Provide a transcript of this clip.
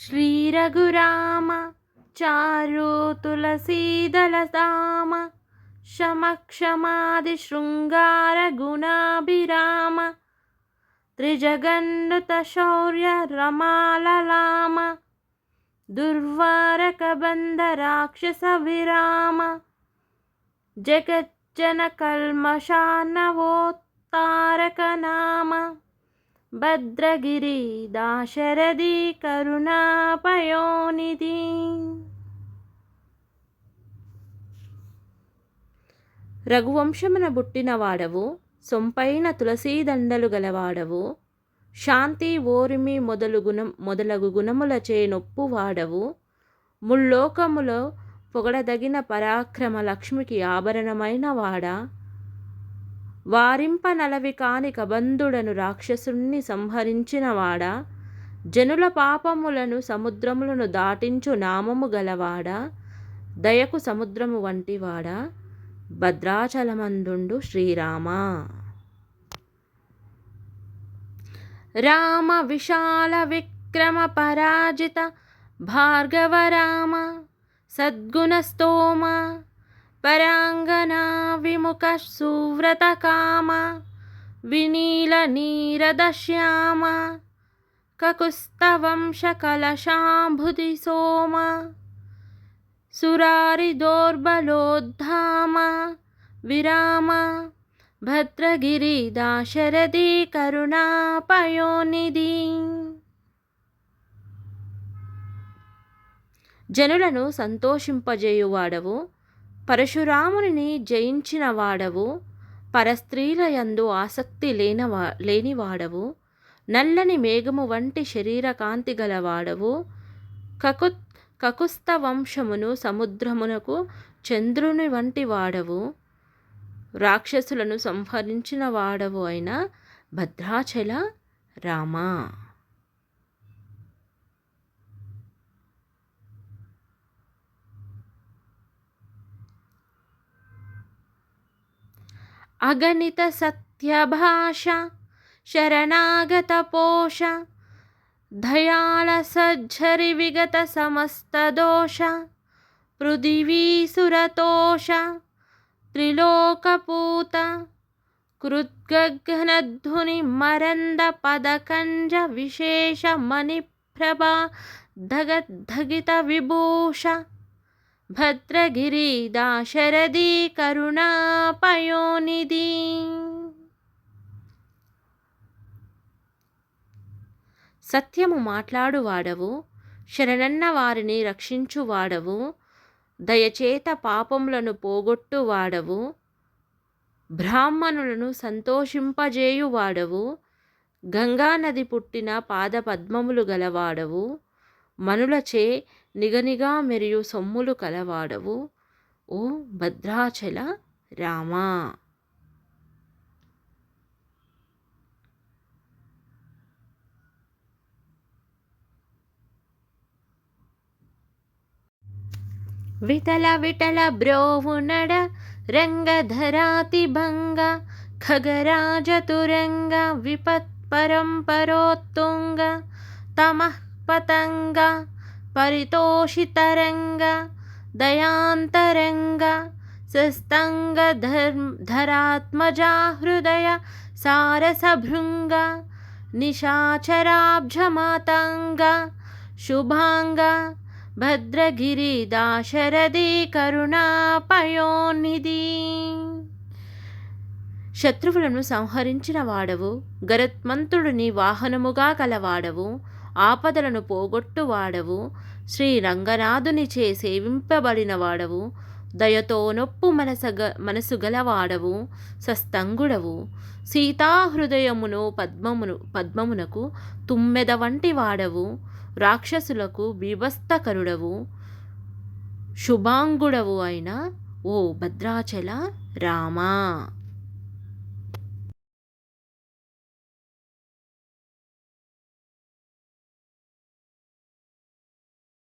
శ్రీ రఘురామ చారు తులసీదల రామ శమక్షమాది శృంగార గుణాభిరామ త్రిజగన్నుత శౌర్య రమాలలామ దుర్వారకబంధ రాక్షస విరామ జగజ్జన కల్మషానవోత్తారక నామ భద్రగిరి దాశరథి కరుణాపయోనిధి. రఘువంశమున బుట్టినవాడవు సొంపైన తులసీదండలు గలవాడవు శాంతి ఓరిమి మొదలు గుణం మొదలగు గుణములచే నొప్పు వాడవు ముల్లోకములో పొగడదగిన పరాక్రమ లక్ష్మికి ఆభరణమైన వాడా. వారింప నలవి కాని కబంధుడను రాక్షసుణ్ణి సంహరించినవాడా? జనుల పాపములను సముద్రములను దాటించు నామము గలవాడా? దయకు సముద్రము వంటివాడా? భద్రాచలమందుండు శ్రీరామ. రామ విశాల విక్రమ పరాజిత భార్గవ రామ సద్గుణస్తోమ పరాంగనా విముఖ సువ్రతకామ వినీలనీరదశ్యామ కకుస్తవంశకలశాంభుతి సోమ సురారిదోర్బలోద్ధామ విరామ భద్రగిరి దాశరథి కరుణాపయోనిధి. జనులను సంతోషింపజేయువాడవు పరశురాముని జయించిన వాడవు పరస్త్రీల యందు ఆసక్తి లేనవా లేనివాడవు నల్లని మేఘము వంటి శరీర కాంతి గలవాడవు కకు కకుస్త వంశమును సముద్రమునకు చంద్రుని వంటి వాడవు రాక్షసులను సంహరించిన వాడవు అయిన భద్రాచల రామా. अगणितसत्यभाषा शरणागतपोष दयालसज्झरिविगतसमस्तदोष पृथिवीसुरतोष त्रिलोकपूत कृद्गनध्वनि धगद्धगितविभूष భద్రగిరి దాశరథి కరుణాపయోనిధి. సత్యము మాట్లాడువాడవు శరణన్న వారిని రక్షించువాడవు దయచేత పాపములను పోగొట్టువాడవు బ్రాహ్మణులను సంతోషింపజేయువాడవు గంగానది పుట్టిన పాదపద్మములు గలవాడవు మనులచే నిగనిగా మెరియు సొమ్ములు కలవాడవు. ఓ భద్రాచల రామా! విటల విటల బ్రోవునడ రంగధరాతి భంగ ఖగరాజతురంగ విపత్ పరంపరోత్తుంగ తమః పతంగ పరితోషితరంగ దయాంతరంగ సస్తంగధరాత్మజా హృదయ సారసభృంగ నిశాచరాబ్జమాతాంగ శుభాంగ భద్రగిరి దాశరథి కరుణాపయోనిధి. శత్రువులను సంహరించిన వాడవు గరత్మంతుడిని వాహనముగా కలవాడవు ఆపదలను పోగొట్టువాడవు. శ్రీ రంగనాథునిచే సేవింపబడినవాడవు. దయతో నొప్పు మనసగ మనసు గలవాడవు. సస్తంగుడవు. సీతాహృదయమును పద్మమును పద్మమునకు తుమ్మెద వంటి వాడవు రాక్షసులకు బీభస్తకరుడవు శుభాంగుడవు అయిన ఓ భద్రాచల రామా.